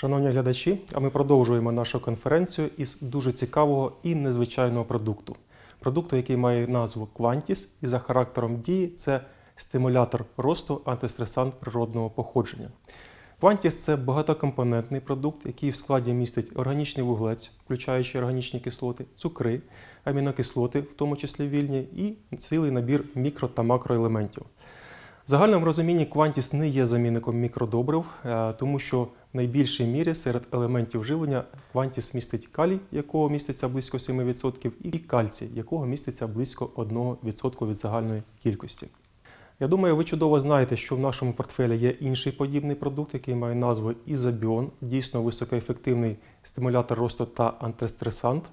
Шановні глядачі, а ми продовжуємо нашу конференцію із дуже цікавого і незвичайного продукту. Продукту, який має назву Quantis, і за характером дії це стимулятор росту антистресант природного походження. Quantis – це багатокомпонентний продукт, який в складі містить органічний вуглець, включаючи органічні кислоти, цукри, амінокислоти, в тому числі вільні, і цілий набір мікро та макроелементів. Загальному розумінні Quantis не є замінником мікродобрив, е, тому що в найбільшій мірі серед елементів живлення Quantis містить калій, якого міститься близько 7%, і кальцій, якого міститься близько 1% від загальної кількості. Я думаю, ви чудово знаєте, що в нашому портфелі є інший подібний продукт, який має назву Ізобіон, дійсно високоефективний стимулятор росту та антистресант.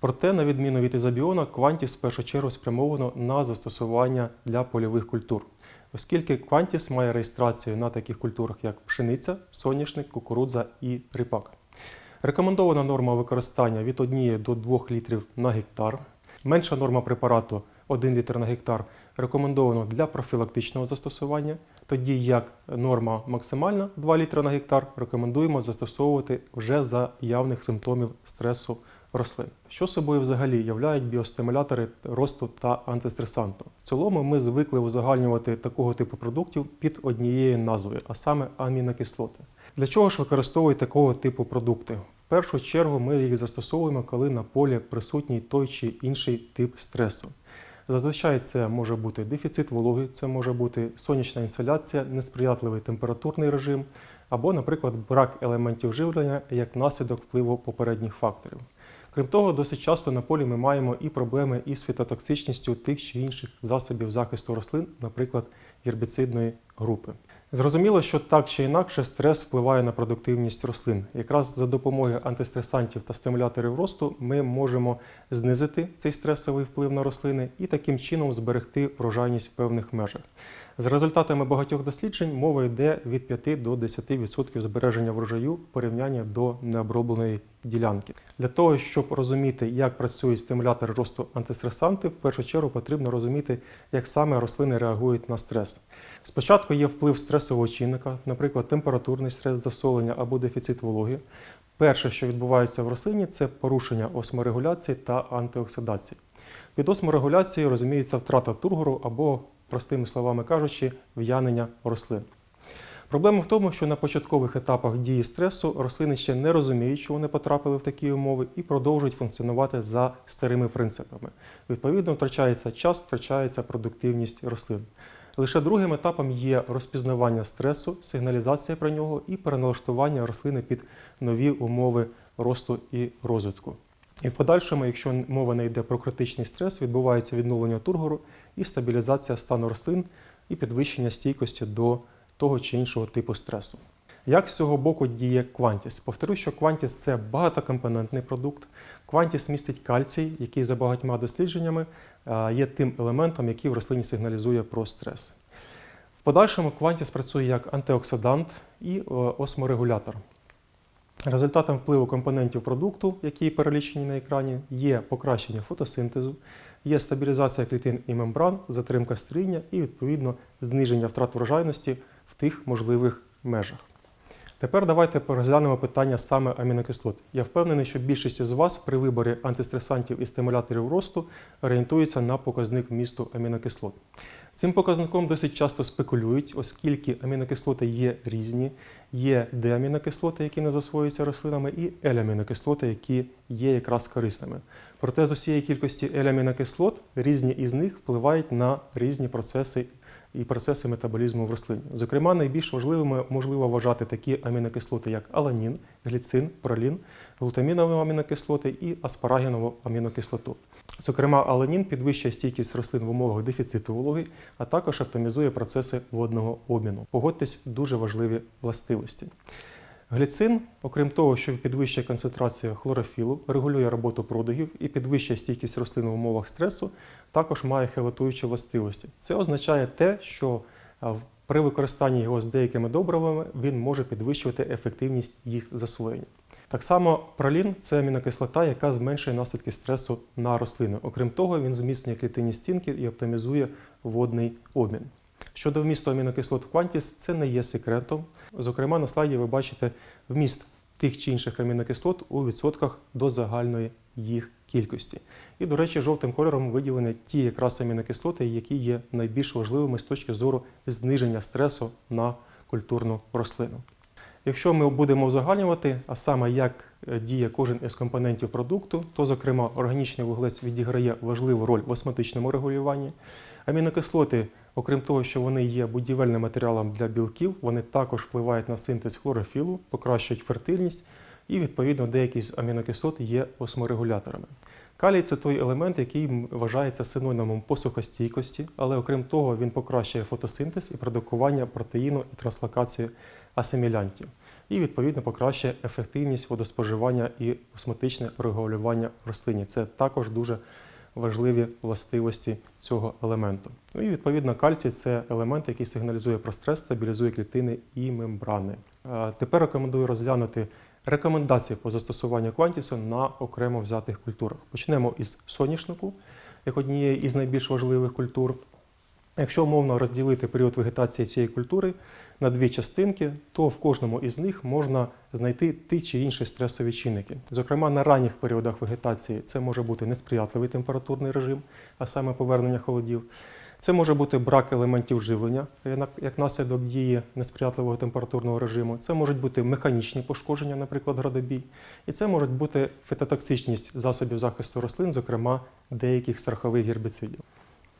Проте, на відміну від ізобіона, Quantis в першу чергу спрямовано на застосування для польових культур, оскільки Quantis має реєстрацію на таких культурах, як пшениця, соняшник, кукурудза і ріпак. Рекомендована норма використання від 1 до 2 літрів на гектар. Менша норма препарату 1 літр на гектар рекомендовано для профілактичного застосування, тоді як норма максимальна 2 літри на гектар рекомендуємо застосовувати вже за явних симптомів стресу рослин. Що собою взагалі являють біостимулятори росту та антистресанту? В цілому ми звикли узагальнювати такого типу продуктів під однією назвою, а саме амінокислоти. Для чого ж використовують такого типу продукти? В першу чергу ми їх застосовуємо, коли на полі присутній той чи інший тип стресу. Зазвичай це може бути дефіцит вологи, це може бути сонячна інсоляція, несприятливий температурний режим, або, наприклад, брак елементів живлення як наслідок впливу попередніх факторів. Крім того, досить часто на полі ми маємо і проблеми із фітотоксичністю тих чи інших засобів захисту рослин, наприклад, гербіцидної групи. Зрозуміло, що так чи інакше стрес впливає на продуктивність рослин. Якраз за допомогою антистресантів та стимуляторів росту ми можемо знизити цей стресовий вплив на рослини і таким чином зберегти врожайність в певних межах. За результатами багатьох досліджень мова йде від 5 до 10% збереження врожаю в порівнянні до необробленої ділянки. Для того, щоб розуміти, як працюють стимулятори росту антистресанти, в першу чергу потрібно розуміти, як саме рослини реагують на стрес. Спочатку є вплив стресового чинника, наприклад, температурний стрес, засолення або дефіцит вологи. Перше, що відбувається в рослині, це порушення осморегуляції та антиоксидації. Під осморегуляцією розуміється втрата тургору або, простими словами кажучи, в'янення рослин. Проблема в тому, що на початкових етапах дії стресу рослини ще не розуміють, що вони потрапили в такі умови, і продовжують функціонувати за старими принципами. Відповідно, втрачається час, втрачається продуктивність рослин. Лише другим етапом є розпізнавання стресу, сигналізація про нього і переналаштування рослини під нові умови росту і розвитку. І в подальшому, якщо мова не йде про критичний стрес, відбувається відновлення тургору і стабілізація стану рослин і підвищення стійкості до того чи іншого типу стресу. Як з цього боку діє Quantis? Повторюю, що Quantis – це багатокомпонентний продукт. Quantis містить кальцій, який за багатьма дослідженнями е, є тим елементом, який в рослині сигналізує про стрес. В подальшому Quantis працює як антиоксидант і е, осморегулятор. Результатом впливу компонентів продукту, які перелічені на екрані, є покращення фотосинтезу, є стабілізація клітин і мембран, затримка стріння і, відповідно, зниження втрат врожайності в тих можливих межах. Тепер давайте розглянемо питання саме амінокислот. Я впевнений, що більшість з вас при виборі антистресантів і стимуляторів росту орієнтується на показник вмісту амінокислот. Цим показником досить часто спекулюють, оскільки амінокислоти є різні, є деамінокислоти, які не засвоюються рослинами, і елямінокислоти, які є якраз корисними. Проте з усієї кількості елямінокислот різні із них впливають на різні процеси і процеси метаболізму в рослині. Зокрема, найбільш важливими можливо вважати такі амінокислоти, як аланін, гліцин, пролін, глутамінові амінокислоти і аспарагінову амінокислоту. Зокрема, аланін підвищує стійкість рослин в умовах дефіциту вологи, а також оптимізує процеси водного обміну. Погодьтесь, дуже важливі властивості. Гліцин, окрім того, що підвищує концентрацію хлорофілу, регулює роботу продугів і підвищує стійкість рослин в умовах стресу, також має хелатуючі властивості. Це означає те, що при використанні його з деякими добривами він може підвищувати ефективність їх засвоєння. Так само пролін це амінокислота, яка зменшує наслідки стресу на рослини. Окрім того, він зміцнює клітинні стінки і оптимізує водний обмін. Щодо вмісту амінокислот в Quantis, це не є секретом. Зокрема, на слайді ви бачите вміст тих чи інших амінокислот у відсотках до загальної їх кількості. І, до речі, жовтим кольором виділені ті якраз амінокислоти, які є найбільш важливими з точки зору зниження стресу на культурну рослину. Якщо ми будемо узагальнювати, а саме як е, діє кожен із компонентів продукту, то, зокрема, органічний вуглець відіграє важливу роль в осмотичному регулюванні. Амінокислоти, окрім того, що вони є будівельним матеріалом для білків, вони також впливають на синтез хлорофілу, покращують фертильність і, відповідно, деякі з амінокислот є осморегуляторами. Калій це той елемент, який вважається синонімом посухостійкості, але окрім того, він покращує фотосинтез і продукування протеїну і транслокацію асимілянтів. І відповідно покращує ефективність водоспоживання і осмотичне регулювання рослині. Це також дуже важливі властивості цього елементу. Ну і відповідно кальцій це елемент, який сигналізує про стрес, стабілізує клітини і мембрани. Тепер рекомендую розглянути рекомендації по застосуванню квантісу на окремо взятих культурах. Почнемо із соняшнику, як однієї із найбільш важливих культур. Якщо умовно розділити період вегетації цієї культури на дві частинки, то в кожному із них можна знайти ті чи інші стресові чинники. Зокрема, на ранніх періодах вегетації це може бути несприятливий температурний режим, а саме повернення холодів. Це може бути брак елементів живлення як наслідок дії несприятливого температурного режиму. Це можуть бути механічні пошкодження, наприклад, градобій. І це можуть бути фитотоксичність засобів захисту рослин, зокрема деяких страхових гербіцидів.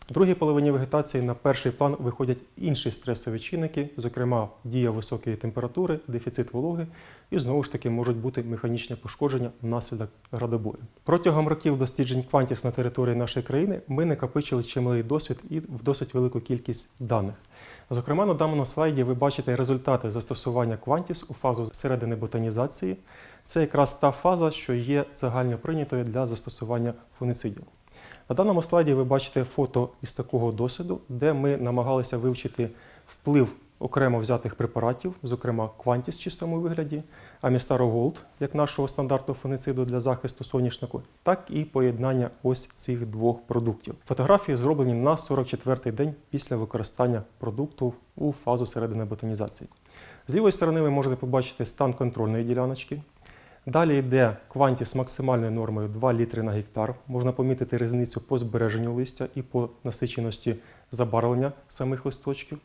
В другій половині вегетації на перший план виходять інші стресові чинники, зокрема дія високої температури, дефіцит вологи і знову ж таки можуть бути механічні пошкодження внаслідок градобою. Протягом років досліджень квантіс на території нашої країни ми накопичили чималий досвід і в досить велику кількість даних. Зокрема, на даному слайді ви бачите результати застосування квантіс у фазу середини ботанізації. Це якраз та фаза, що є загально прийнятою для застосування фуницидів. На даному слайді ви бачите фото із такого досвіду, де ми намагалися вивчити вплив окремо взятих препаратів, зокрема Quantis в чистому вигляді, Gold, як нашого стандартного фунициду для захисту соняшнику, так і поєднання ось цих двох продуктів. Фотографії зроблені на 44-й день після використання продукту у фазу середини ботанізації. З лівої сторони ви можете побачити стан контрольної діляночки. Далі йде кванті з максимальною нормою 2 літри на гектар. Можна помітити різницю по збереженню листя і по насиченості забарвлення самих листочків.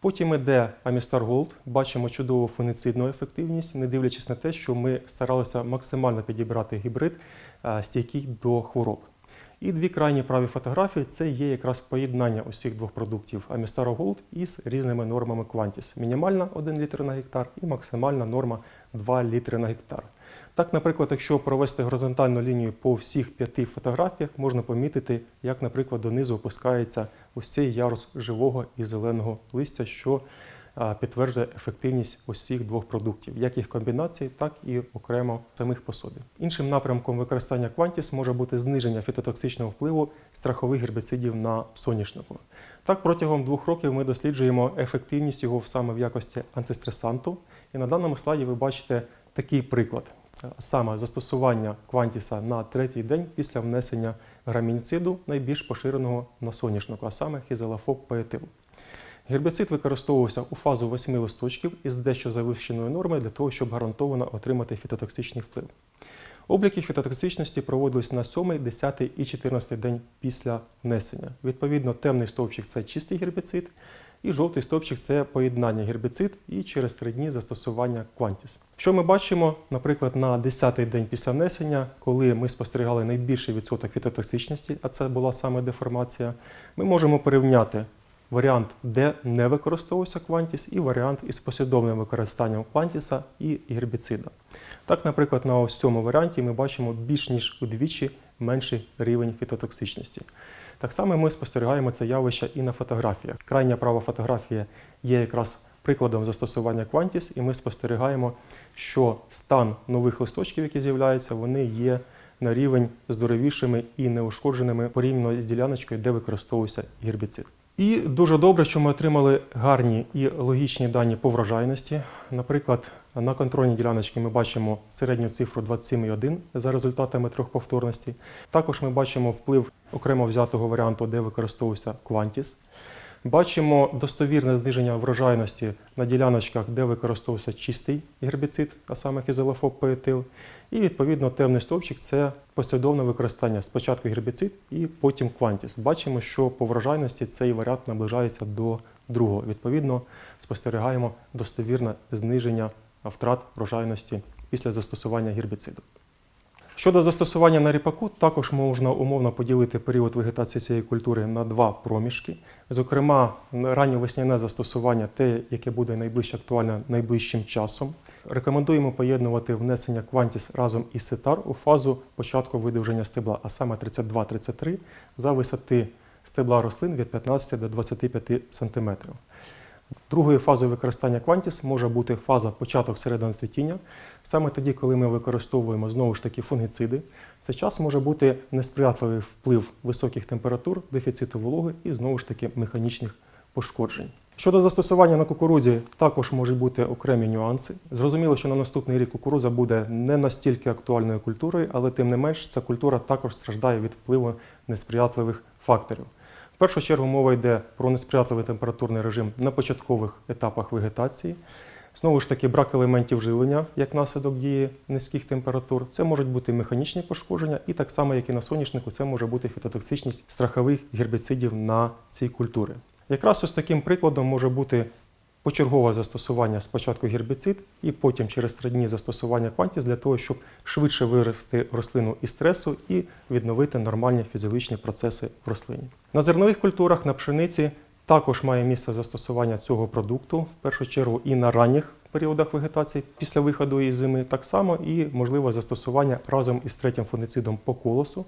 Потім йде Амістар Голд, Бачимо чудову фуницидну ефективність, не дивлячись на те, що ми старалися максимально підібрати гібрид, стійкий до хвороб. І дві крайні праві фотографії це є якраз поєднання усіх двох продуктів Amistaro Gold із різними нормами Quantis. Мінімальна 1 літр на гектар і максимальна норма 2 літри на гектар. Так, наприклад, якщо провести горизонтальну лінію по всіх п'яти фотографіях, можна помітити, як, наприклад, донизу опускається ось цей ярус живого і зеленого листя, що підтверджує ефективність усіх двох продуктів, як їх комбінації, так і окремо самих по собі. Іншим напрямком використання Quantis може бути зниження фітотоксичного впливу страхових гербіцидів на соняшнику. Так, протягом двох років ми досліджуємо ефективність його саме в якості антистресанту. І на даному слайді ви бачите такий приклад. Саме застосування квантіса на третій день після внесення грамініциду найбільш поширеного на соняшнику, а саме хізелафоб паетилу. Гербіцид використовувався у фазу 8 листочків із дещо завищеною нормою для того, щоб гарантовано отримати фітотоксичний вплив. Обліки фітотоксичності проводились на 7, 10 і 14 день після внесення. Відповідно, темний стовпчик це чистий гербіцид, і жовтий стовпчик це поєднання гербіцид і через 3 дні застосування Quantis. Що ми бачимо, наприклад, на 10-й день після внесення, коли ми спостерігали найбільший відсоток фітотоксичності, а це була саме деформація, ми можемо порівняти варіант, де не використовувався квантіс, і варіант із послідовним використанням квантіса і гербіцида. Так, наприклад, на ось цьому варіанті ми бачимо більш ніж удвічі менший рівень фітотоксичності. Так само ми спостерігаємо це явище і на фотографіях. Крайня права фотографія є якраз прикладом застосування квантіс, і ми спостерігаємо, що стан нових листочків, які з'являються, вони є на рівень здоровішими і неушкодженими порівняно з діляночкою, де використовувався гербіцид. І дуже добре, що ми отримали гарні і логічні дані по врожайності. Наприклад, на контрольній діляночці ми бачимо середню цифру 27,1 за результатами трьохповторності. Також ми бачимо вплив окремо взятого варіанту, де використовувався Quantis. Бачимо достовірне зниження врожайності на діляночках, де використовувався чистий гербіцид, а саме хізелофоб поетил. І відповідно темний стовпчик це послідовне використання спочатку гербіцид і потім квантіс. Бачимо, що по врожайності цей варіант наближається до другого. Відповідно, спостерігаємо достовірне зниження втрат врожайності після застосування гербіциду. Щодо застосування на ріпаку, також можна умовно поділити період вегетації цієї культури на два проміжки. Зокрема, ранньовесняне застосування, те, яке буде найближче актуальне найближчим часом. Рекомендуємо поєднувати внесення квантіс разом із сетар у фазу початку видовження стебла, а саме 32-33 за висоти стебла рослин від 15 до 25 см. Другою фазою використання квантіс може бути фаза початок середини цвітіння. Саме тоді, коли ми використовуємо знову ж таки фунгіциди, цей час може бути несприятливий вплив високих температур, дефіциту вологи і знову ж таки механічних пошкоджень. Щодо застосування на кукурудзі, також можуть бути окремі нюанси. Зрозуміло, що на наступний рік кукурудза буде не настільки актуальною культурою, але тим не менш ця культура також страждає від впливу несприятливих факторів. В першу чергу мова йде про несприятливий температурний режим на початкових етапах вегетації. Знову ж таки, брак елементів живлення як наслідок дії низьких температур. Це можуть бути механічні пошкодження, і так само, як і на соняшнику, це може бути фітотоксичність страхових гербіцидів на цій культури. Якраз ось таким прикладом може бути почергове застосування спочатку гербіцид і потім через три дні застосування квантіс для того, щоб швидше вивести рослину із стресу і відновити нормальні фізіологічні процеси в рослині. На зернових культурах на пшениці також має місце застосування цього продукту в першу чергу і на ранніх періодах вегетації після виходу із зими, так само і можливе застосування разом із третім фунгицидом по колосу,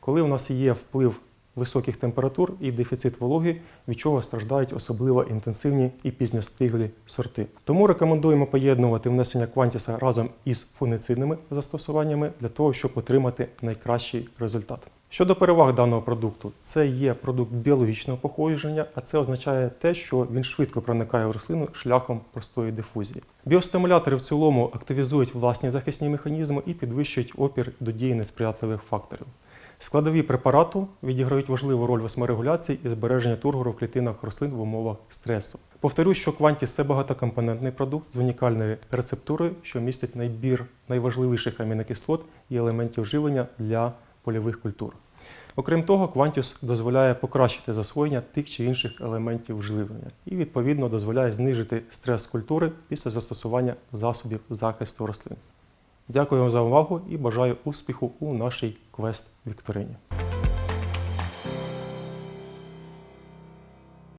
коли у нас є вплив високих температур і дефіцит вологи, від чого страждають особливо інтенсивні і пізньостиглі сорти. Тому рекомендуємо поєднувати внесення квантіса разом із фунгицидними застосуваннями для того, щоб отримати найкращий результат. Щодо переваг даного продукту, це є продукт біологічного походження, а це означає те, що він швидко проникає в рослину шляхом простої дифузії. Біостимулятори в цілому активізують власні захисні механізми і підвищують опір до дії несприятливих факторів. Складові препарату відіграють важливу роль в осморегуляції і збереженні тургору в клітинах рослин в умовах стресу. Повторюсь, що квантіс це багатокомпонентний продукт з унікальною рецептурою, що містить найбір найважливіших амінокислот і елементів живлення для польових культур. Окрім того, квантіс дозволяє покращити засвоєння тих чи інших елементів живлення і, відповідно, дозволяє знижити стрес культури після застосування засобів захисту рослин. Дякую вам за увагу і бажаю успіху у нашій квест-вікторині.